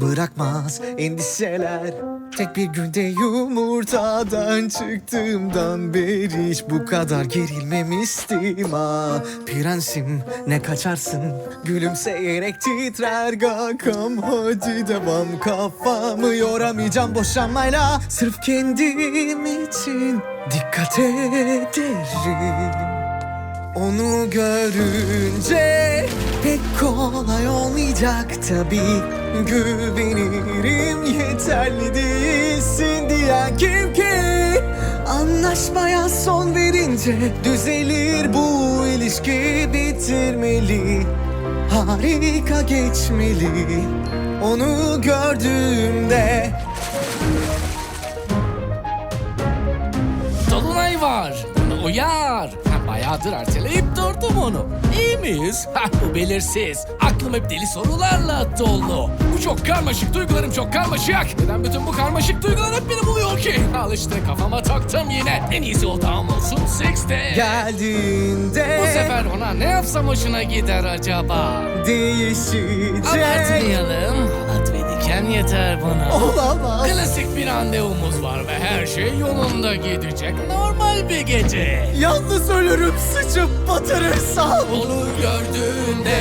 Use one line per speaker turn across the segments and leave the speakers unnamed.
Bırakmaz endişeler. Tek bir günde yumurtadan çıktığımdan beri hiç bu kadar gerilmemiştim ah Prensim ne kaçarsın? Gülümseyerek titrer gakam Hadi devam kafamı yoramayacağım boşanmayla. Sırf kendim için dikkat ederim. Onu görünce pek kolay olmayacak. Tabi Güvenirim yeterli değilsin diyen kim ki? Anlaşmaya son verince düzelir bu ilişki bitirmeli. Harika geçmeli. Onu gördüğümde
Dolunay var. Bunu uyar. Ha, bayağıdır erteleyip durdum onu. İyi miyiz? Ha, bu belirsiz. Aklım hep deli sorularla dolu. Bu çok karmaşık. Duygularım çok karmaşık. Neden bütün bu karmaşık duygular hep beni buluyor ki? Al işte kafama taktım yine. En iyisi oltağım olsun Six'te.
Geldiğinde
Bu sefer ona ne yapsam hoşuna gider acaba?
değişecek
Abartmayalım. Halat ve diken yeter buna.
Olamaz
Klasik bir randevumuz var her şey yolunda gidecek. Normal bir gece.
Yalnız ölürüm sıçıp batırırsam
Onu gördüğünde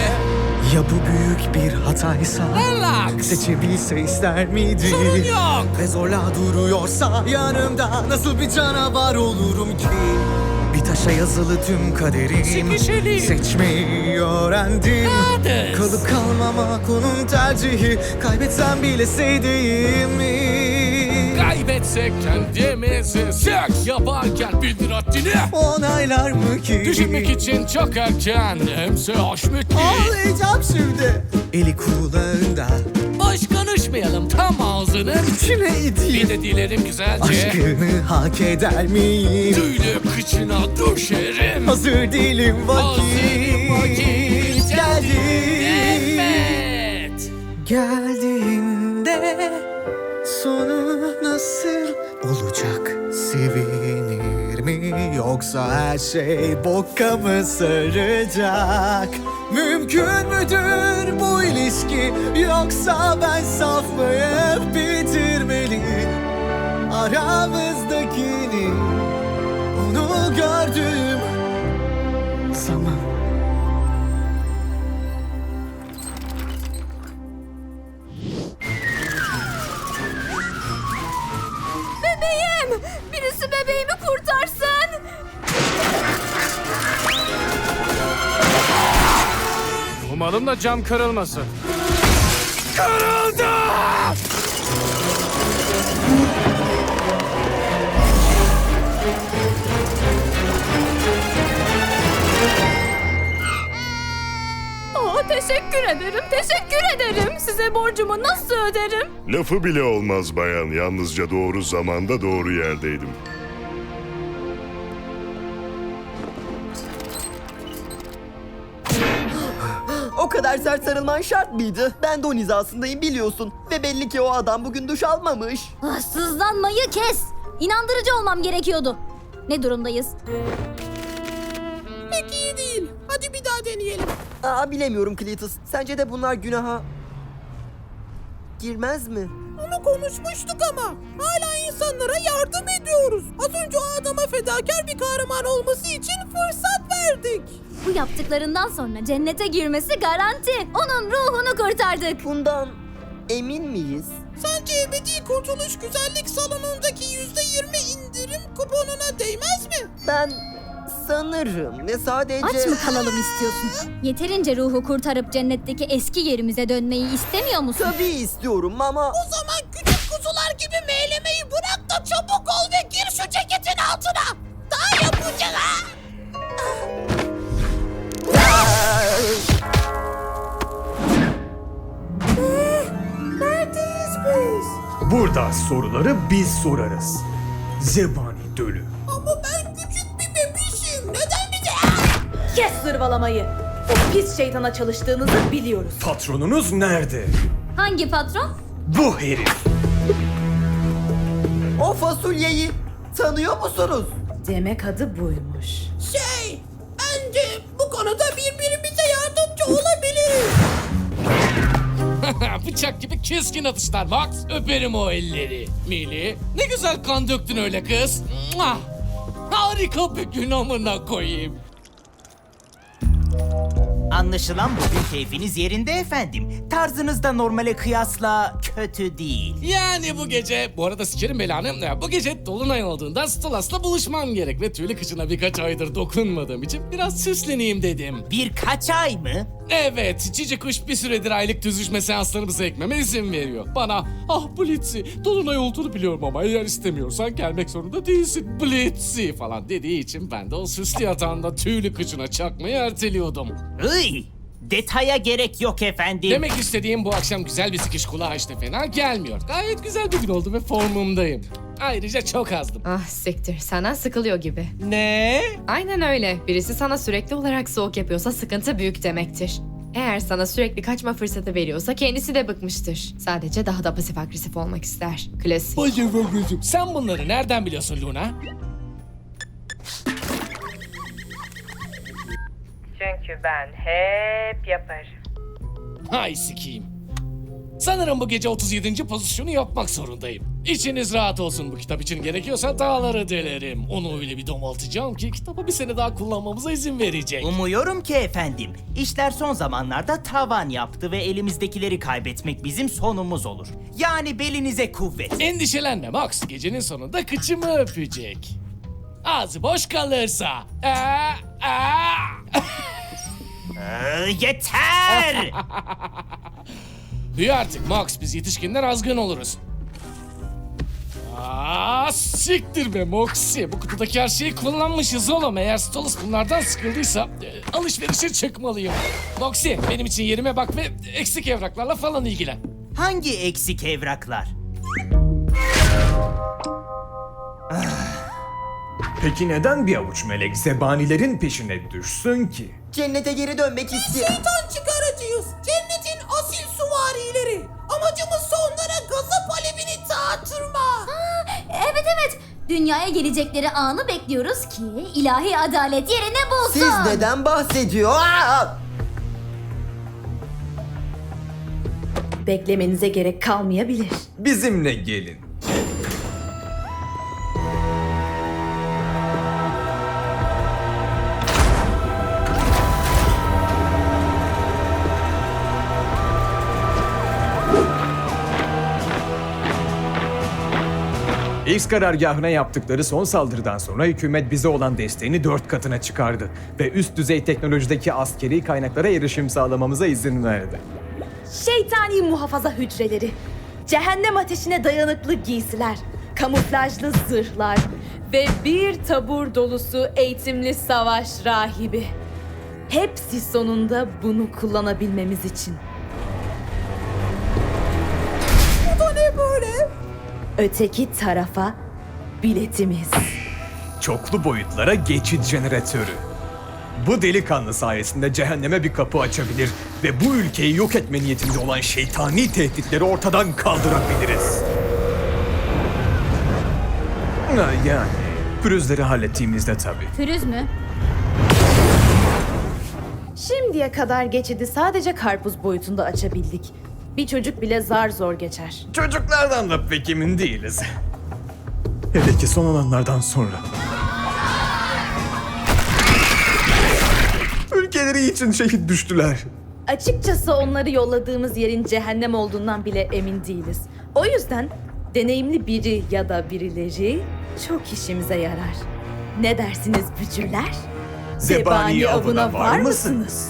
Ya bu büyük bir hataysa
relax.
Seçebilse ister miydi?
Sorun yok.
Ve zorla duruyorsa yanımda Nasıl bir canavar olurum ki? Bir taşa yazılı tüm kaderim
Sıkışalım.
Seçmeyi öğrendim
Hades.
Kalıp kalmamak onun tercihi Kaybetsem bile sevdiğimi
Kaybetsek kendimizi seks yaparken bildir haddini.
Onaylar mı ki?
Düşünmek için çok erken. Hemse aşmak ki.
Ağlayacağım şimdi Eli kulağında
Boş konuşmayalım tam ağzının.
İçine
Bir
edeyim
de dilerim güzelce.
Aşkını hak eder miyim?
Tüylü kıçına düşerim.
Hazır değilim vakit,
Hazır vakit
geldi.
Evet.
Geldiğinde yoksa her şey boka mı saracak? Mümkün müdür bu ilişki? Yoksa ben saf mıyım? Bitirmeli aramızdakini
Umalım da cam kırılmasın.
Aa, teşekkür ederim, teşekkür ederim. Size borcumu nasıl öderim?
Lafı bile olmaz bayan. Yalnızca doğru zamanda doğru yerdeydim.
Sert sarılman şart mıydı? Ben de onun hizasındayım biliyorsun. Ve belli ki o adam bugün duş almamış.
Ah, sızlanmayı kes. İnandırıcı olmam gerekiyordu. Ne durumdayız?
Pek iyi değil. Hadi bir daha deneyelim.
Aa bilemiyorum Cletus. Sence de bunlar günaha... Girmez mi?
Onu konuşmuştuk ama. Hala insanlara yardım ediyoruz. Az önce o adama fedakar bir kahraman olması için fırsat verdik.
Bu yaptıklarından sonra cennete girmesi garanti. Onun ruhunu kurtardık.
Bundan emin miyiz?
Sence ebedi kurtuluş güzellik salonundaki yüzde yirmi indirim kuponuna değmez mi?
Ben sanırım ve sadece...
Aç mı kalalım istiyorsun? Yeterince ruhu kurtarıp cennetteki eski yerimize dönmeyi istemiyor musun?
Tabii istiyorum ama...
O zaman küçük kuzular gibi meylemeyi bırak da çabuk ol ve gir şu ceketin altına. Daha yapacak ha. Neredeyiz biz?
Burada soruları biz sorarız. Zebani Dölü.
Kes zırvalamayı. O pis şeytana çalıştığınızı biliyoruz.
Patronunuz nerede?
Hangi patron?
Bu herif.
O fasulyeyi tanıyor musunuz?
Demek adı buymuş.
Şey, bence bu konuda birbirimize yardımcı olabiliriz.
Bıçak gibi keskin atışlar Max. Öperim o elleri. Mili ne güzel kan döktün öyle kız. Harika bir gün amına koyayım.
Anlaşılan bugün keyfiniz yerinde efendim. Tarzınız da normale kıyasla kötü değil.
Yani bu gece, bu arada sikerim belanı, ya bu gece Dolunay olduğundan Stolas'la buluşmam gerek ve tüylü kıçına birkaç aydır dokunmadığım için biraz süsleneyim dedim.
Birkaç ay mı?
Evet, Cici Kuş bir süredir aylık düzüşme seanslarımızı ekmeme izin veriyor. Bana, ah Blitzy, Dolunay olduğunu biliyorum ama eğer istemiyorsan gelmek zorunda değilsin Blitzy falan dediği için ben de o süslü yatağında tüylü kıçına çakmayı erteliyordum.
Iy, detaya gerek yok efendim.
Demek istediğim bu akşam güzel bir sıkış kulağa işte fena gelmiyor. Gayet güzel bir gün oldu ve formumdayım. Ayrıca çok azdım.
Ah siktir senden sıkılıyor gibi.
Ne?
Aynen öyle. Birisi sana sürekli olarak soğuk yapıyorsa sıkıntı büyük demektir. Eğer sana sürekli kaçma fırsatı veriyorsa kendisi de bıkmıştır. Sadece daha da pasif agresif olmak ister. Klasik.
Bacım Sen bunları nereden biliyorsun Luna?
Çünkü ben hep yaparım.
Hay sikiyim. Sanırım bu gece 37. pozisyonu yapmak zorundayım. İçiniz rahat olsun bu kitap için gerekiyorsa dağları delerim. Onu öyle bir domaltacağım ki kitabı bir sene daha kullanmamıza izin verecek.
Umuyorum ki efendim. İşler son zamanlarda tavan yaptı ve elimizdekileri kaybetmek bizim sonumuz olur. Yani belinize kuvvet.
Endişelenme Max. Gecenin sonunda kıçımı öpecek. Ağzı boş kalırsa. Aa, aa.
Ee, yeter!
Duy artık Max. Biz yetişkinler azgın oluruz. Aa, siktir be Moxie. Bu kutudaki her şeyi kullanmışız oğlum. Eğer Stolas bunlardan sıkıldıysa e, alışverişe çıkmalıyım. Moxie benim için yerime bak ve eksik evraklarla falan ilgilen.
Hangi eksik evraklar?
Peki neden bir avuç melek zebanilerin peşine düşsün ki?
Cennete geri dönmek istiyor.
Şeytan asil suvarileri. Amacımız onlara gazap alevini dağıtırma.
Evet evet. Dünyaya gelecekleri anı bekliyoruz ki ilahi adalet yerine bulsun.
Siz neden bahsediyor? Aa!
Beklemenize gerek kalmayabilir.
Bizimle gelin. X karargahına yaptıkları son saldırıdan sonra hükümet bize olan desteğini dört katına çıkardı ve üst düzey teknolojideki askeri kaynaklara erişim sağlamamıza izin verdi.
Şeytani muhafaza hücreleri, cehennem ateşine dayanıklı giysiler, kamuflajlı zırhlar ve bir tabur dolusu eğitimli savaş rahibi. Hepsi sonunda bunu kullanabilmemiz için. Öteki tarafa biletimiz.
Çoklu boyutlara geçit jeneratörü. Bu delikanlı sayesinde cehenneme bir kapı açabilir ve bu ülkeyi yok etme niyetinde olan şeytani tehditleri ortadan kaldırabiliriz. Ha, Yani pürüzleri hallettiğimizde tabii.
Pürüz mü?
Şimdiye kadar geçidi sadece karpuz boyutunda açabildik. Bir çocuk bile zar zor geçer.
Çocuklardan da pek emin değiliz. Hele ki son olanlardan sonra. Ülkeleri için şehit düştüler.
Açıkçası onları yolladığımız yerin cehennem olduğundan bile emin değiliz. O yüzden deneyimli biri ya da birileri çok işimize yarar. Ne dersiniz bücürler?
Zebani avına var mısınız?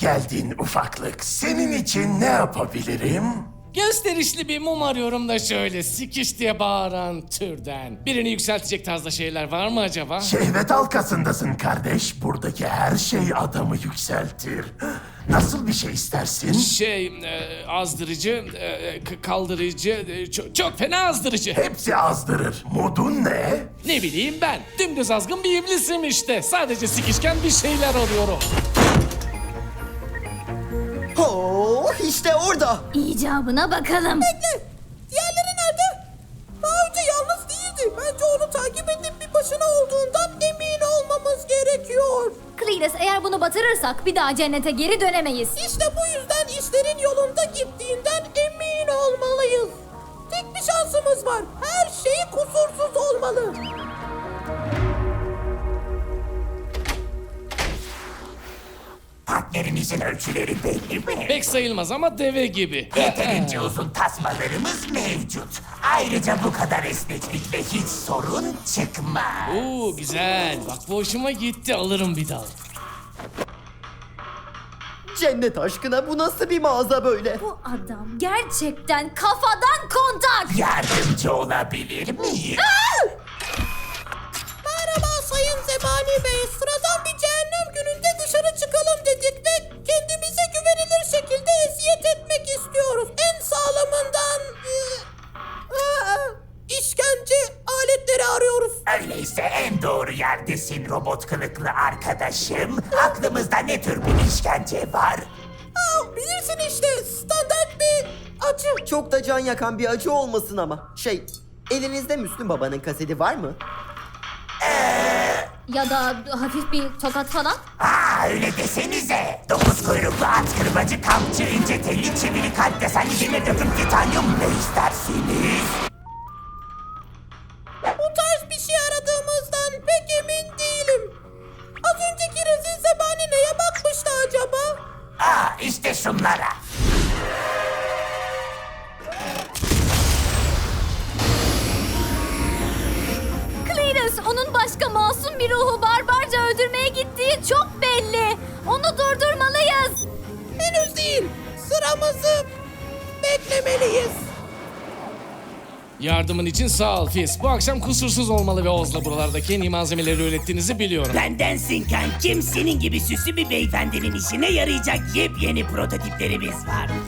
geldin ufaklık. Senin için ne yapabilirim?
Gösterişli bir mum arıyorum da şöyle sikiş diye bağıran türden. Birini yükseltecek tarzda şeyler var mı acaba?
Şehvet halkasındasın kardeş. Buradaki her şey adamı yükseltir. Nasıl bir şey istersin?
Şey, e, azdırıcı, e, k- kaldırıcı, e, çok, çok fena azdırıcı.
Hepsi azdırır. Modun ne?
Ne bileyim ben, dümdüz azgın bir iblisim işte. Sadece sikişken bir şeyler arıyorum.
Orada.
İcabına bakalım.
Diğerleri nerede? Daha önce yalnız değildi. Bence onu takip edip bir başına olduğundan emin olmamız gerekiyor.
Cletus eğer bunu batırırsak bir daha cennete geri dönemeyiz.
İşte bu yüzden işlerin yolunda gittiğinden
Partnerimizin ölçüleri belli mi?
Pek sayılmaz ama deve gibi.
Yeterince uzun tasmalarımız mevcut. Ayrıca bu kadar esneklik ve hiç sorun çıkmaz.
Oo güzel. Bak bu hoşuma gitti. Alırım bir dal.
Cennet aşkına bu nasıl bir mağaza böyle?
Bu adam gerçekten kafadan kontak.
Yardımcı olabilir miyim? Arkadaşım. Aklımızda ne tür bir işkence var?
Aa, bilirsin işte standart bir acı.
Çok da can yakan bir acı olmasın ama. Şey, elinizde Müslüm Baba'nın kaseti var mı?
Ya da hafif bir tokat falan.
Aa öyle desenize. Dokuz kuyruklu at kırbacı kampçı ince telli çivili kalp desenli demir döküm titanyum ne istersiniz?
İçin sağ ol Fizz. Bu akşam kusursuz olmalı ve Oz'la buralardaki en iyi malzemeleri ürettiğinizi biliyorum.
Bendensin kankim. Senin gibi süslü bir beyefendinin işine yarayacak yepyeni prototiplerimiz var.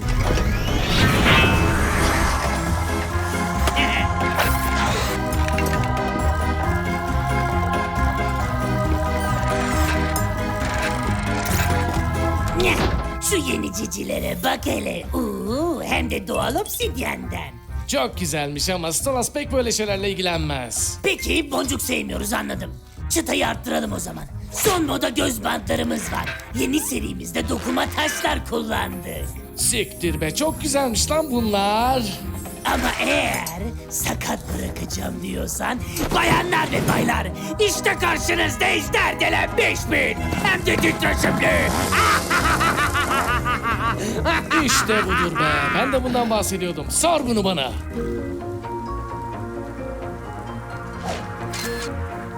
Şu yeni cicilere bak hele. Uuu, hem de doğal obsidyenden.
Çok güzelmiş ama Stolas pek böyle şeylerle ilgilenmez.
Peki boncuk sevmiyoruz anladım. Çıtayı arttıralım o zaman. Son moda göz bantlarımız var. Yeni serimizde dokuma taşlar kullandık.
Siktir be çok güzelmiş lan bunlar.
Ama eğer sakat bırakacağım diyorsan bayanlar ve baylar işte karşınızda ejder delen 5000 hem de titreşimli.
İşte budur be. Ben de bundan bahsediyordum. Sor bunu bana.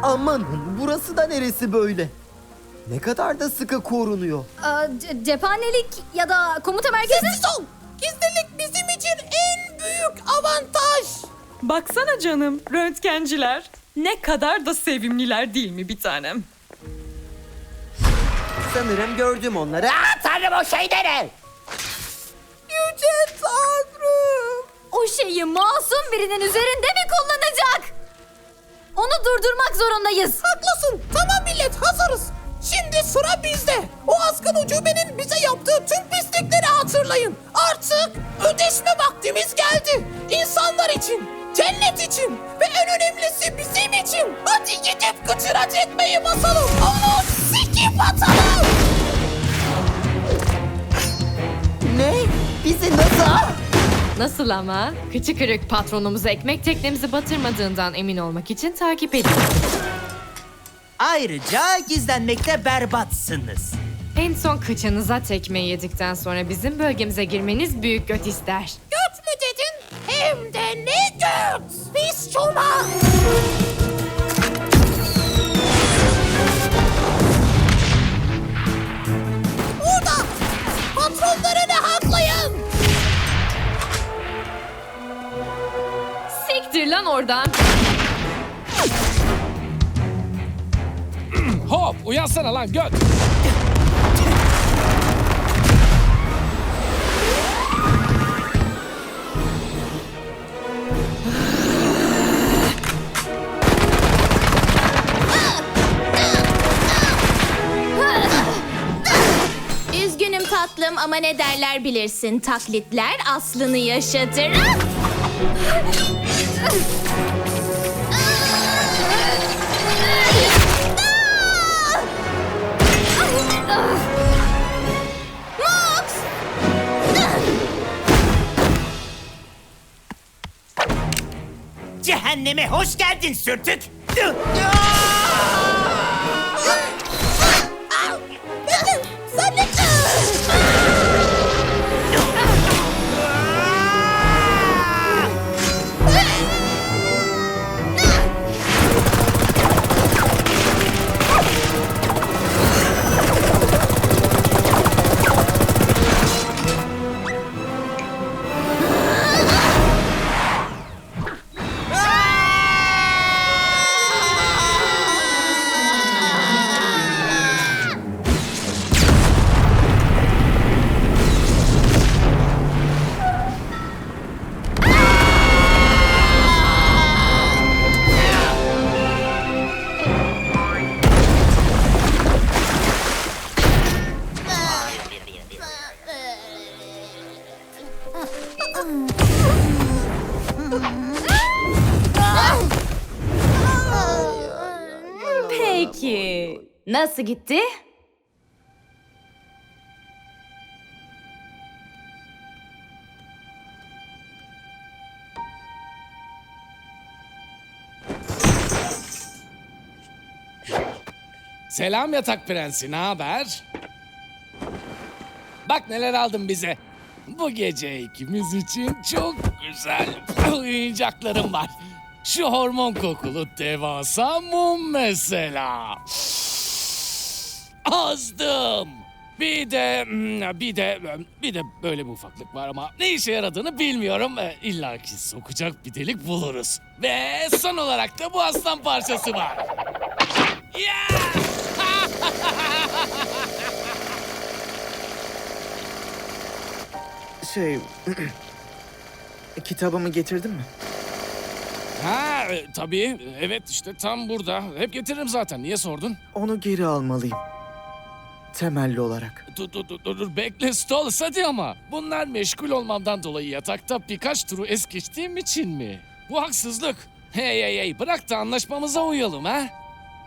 Amanın burası da neresi böyle? Ne kadar da sıkı korunuyor.
Aa, ce- cephanelik ya da komuta merkezi.
Sessiz ol. Gizlilik bizim için en büyük avantaj.
Baksana canım, röntgenciler. Ne kadar da sevimliler değil mi bir tanem?
Sanırım gördüm onları.
Aa, tanrım o şey ne?
Yüce Tanrım.
O şeyi masum birinin üzerinde mi kullanacak? Onu durdurmak zorundayız.
Haklısın. Tamam millet hazırız. Şimdi sıra bizde. O azgın ucubenin bize yaptığı tüm pislikleri hatırlayın. Artık ödeşme vaktimiz geldi. İnsanlar için, cennet için ve en önemlisi bizim için. Hadi gidip kıçıra çekmeyi basalım. Onu sikip atalım.
Bizi nasıl?
Nasıl ama? Kıçı kırık patronumuzu ekmek teknemizi batırmadığından emin olmak için takip edin.
Ayrıca gizlenmekte berbatsınız.
En son kıçınıza tekme yedikten sonra bizim bölgemize girmeniz büyük göt ister.
Göt mü dedin? Hem de ne göt? Pis çomak.
Lan oradan.
Hop uyansana lan göt.
Üzgünüm tatlım ama ne derler bilirsin. Taklitler aslını yaşatır.
Cehenneme hoş geldin sürtük.
Nasıl gitti?
Selam yatak prensi, ne haber? Bak neler aldım bize. Bu gece ikimiz için çok güzel oyuncaklarım var. Şu hormon kokulu devasa mum mesela. Azdım. Bir de hmm, bir de bir de böyle bir ufaklık var ama ne işe yaradığını bilmiyorum. E, İlla ki sokacak bir delik buluruz. Ve son olarak da bu aslan parçası var. Yeah!
Şey... kitabımı getirdin mi?
Ha e, tabii. Evet işte tam burada. Hep getiririm zaten. Niye sordun?
Onu geri almalıyım. Temelli olarak.
Dur dur dur dur, dur. bekle Stolas hadi ama. Bunlar meşgul olmamdan dolayı yatakta birkaç turu es geçtiğim için mi? Bu haksızlık. Hey hey hey bırak da anlaşmamıza uyalım ha.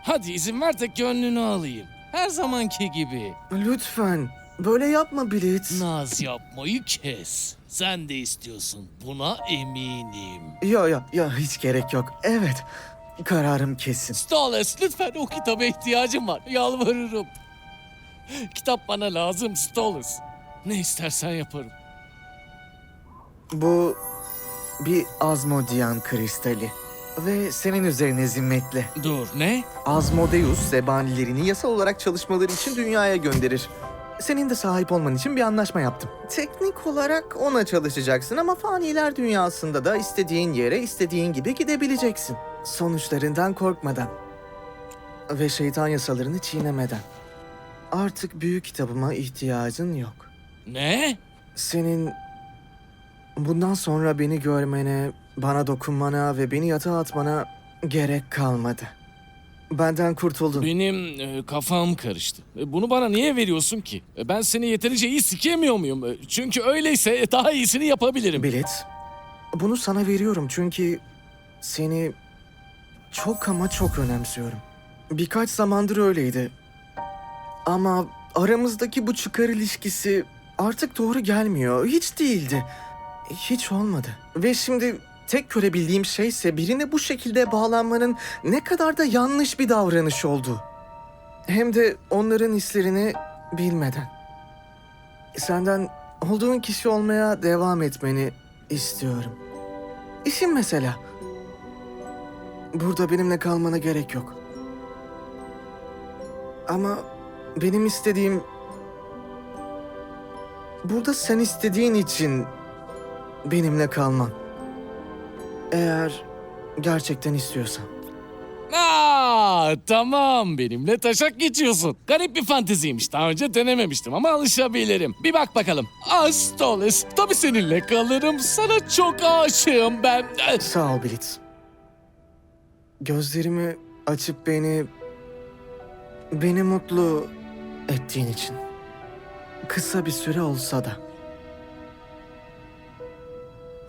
Hadi izin ver de gönlünü alayım. Her zamanki gibi.
Lütfen. Böyle yapma Blitz.
Naz yapmayı kes. Sen de istiyorsun. Buna eminim.
Yo yo yo hiç gerek yok. Evet. Kararım kesin.
Stolas lütfen o kitaba ihtiyacım var. Yalvarırım. Kitap bana lazım Stolas. Ne istersen yaparım.
Bu bir Azmodian kristali. Ve senin üzerine zimmetli.
Dur ne?
Azmodeus zebanilerini yasal olarak çalışmaları için dünyaya gönderir. Senin de sahip olman için bir anlaşma yaptım. Teknik olarak ona çalışacaksın ama faniler dünyasında da istediğin yere istediğin gibi gidebileceksin. Sonuçlarından korkmadan. Ve şeytan yasalarını çiğnemeden. Artık büyük kitabıma ihtiyacın yok.
Ne?
Senin bundan sonra beni görmene, bana dokunmana ve beni yatağa atmana gerek kalmadı. Benden kurtuldun.
Benim e, kafam karıştı. E, bunu bana niye veriyorsun ki? E, ben seni yeterince iyi sikemiyor muyum? E, çünkü öyleyse e, daha iyisini yapabilirim.
Bilet. Bunu sana veriyorum çünkü seni çok ama çok önemsiyorum. Birkaç zamandır öyleydi. Ama aramızdaki bu çıkar ilişkisi artık doğru gelmiyor. Hiç değildi. Hiç olmadı. Ve şimdi tek görebildiğim şeyse birine bu şekilde bağlanmanın ne kadar da yanlış bir davranış oldu. Hem de onların hislerini bilmeden. Senden olduğun kişi olmaya devam etmeni istiyorum. İşim mesela. Burada benimle kalmana gerek yok. Ama benim istediğim... Burada sen istediğin için benimle kalman. Eğer Gerçekten istiyorsan.
Aa, tamam benimle taşak geçiyorsun. Garip bir fanteziymiş. Daha önce denememiştim ama alışabilirim. Bir bak bakalım. Astoles, tabii seninle kalırım. Sana çok aşığım ben.
Sağ ol Blitz. Gözlerimi açıp beni... Beni mutlu ettiğin için. Kısa bir süre olsa da.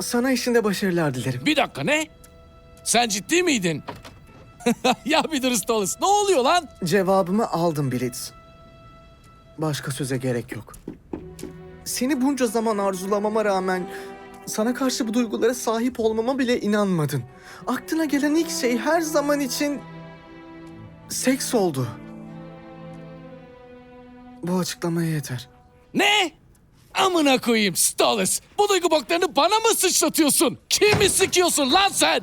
Sana işinde başarılar dilerim.
Bir dakika ne? Sen ciddi miydin? ya bir dur Astoles, ne oluyor lan?
Cevabımı aldım Blitz. Başka söze gerek yok. Seni bunca zaman arzulamama rağmen sana karşı bu duygulara sahip olmama bile inanmadın. Aklına gelen ilk şey her zaman için seks oldu. Bu açıklamaya yeter.
Ne? Amına koyayım Stolas. Bu duygu boklarını bana mı sıçratıyorsun? Kimi sikiyorsun lan sen?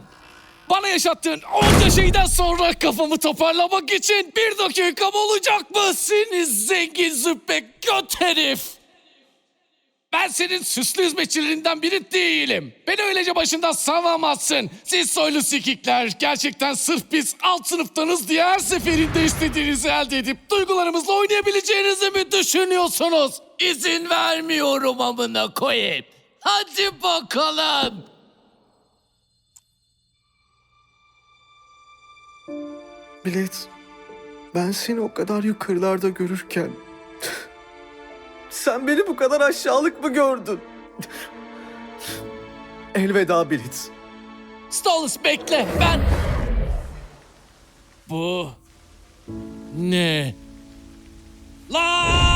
Bana yaşattığın onca şeyden sonra kafamı toparlamak için bir dakikam olacak mı? Seni zengin züppe göt herif. Ben senin süslü hizmetçilerinden biri değilim. Beni öylece başından savamazsın. Siz soylu sikikler gerçekten sırf biz alt sınıftanız diye her seferinde istediğinizi elde edip duygularımızla oynayabileceğinizi mi düşünüyorsunuz? İzin vermiyorum amına koyayım. Hadi bakalım.
Blitz, ben seni o kadar yukarılarda görürken... sen beni bu kadar aşağılık mı gördün? Elveda Blitz.
Stolas bekle ben... Bu... Ne? Lan!